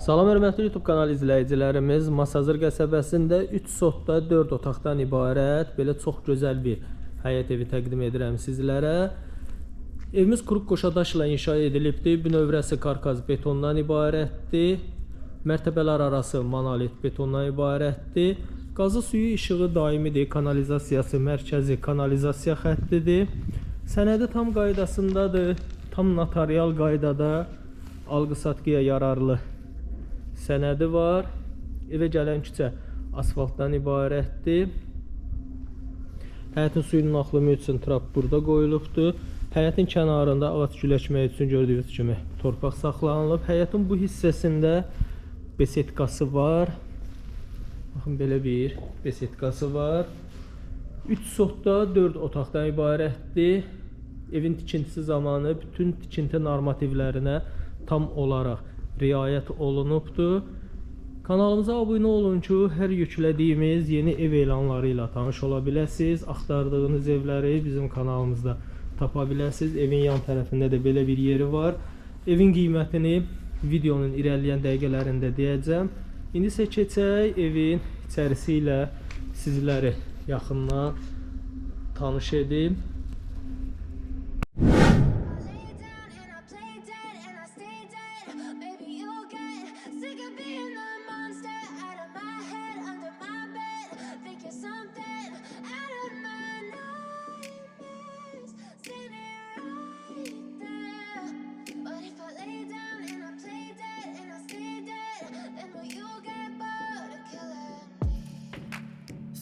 Salam hörmətli YouTube kanalı izləyicilərimiz, Masazır qəsəbəsində 3 sotda 4 otaqdan ibarət belə çox gözəl bir həyət evi təqdim edirəm sizlərə. Evimiz quruq qoşadaşla inşa edilibdir. Bünövrəsi karkaz betondan ibarətdir. Mərtəbələr arası monolit betondan ibarətdir. Qazı suyu işığı daimidir. Kanalizasiyası mərkəzi kanalizasiya xəttidir. Sənədi tam qaydasındadır. Tam notarial qaydada alqı-satqıya yararlı sənədi var. Evə gələn küçə asfaltdan ibarətdir. Həyətin suyunun axımı üçün trap burada qoyulubdur. Həyətin kənarında ağac güləşmək üçün gördüyünüz kimi torpaq saxlanılıb. Həyətin bu hissəsində besetkası var. Baxın belə bir besetkası var. 3 sotda 4 otaqdan ibarətdir. Evin tikintisi zamanı bütün tikinti normativlərinə tam olaraq riayət olunubdur. Kanalımıza abunə olun ki, hər yüklədiyimiz yeni ev elanları tanış ola biləsiniz. Axtardığınız evləri bizim kanalımızda tapa biləsiniz. Evin yan tərəfində də belə bir yeri var. Evin qiymətini videonun irəliləyən dəqiqələrində deyəcəm. İndi isə keçək evin içərisi ilə sizləri yaxından tanış edim.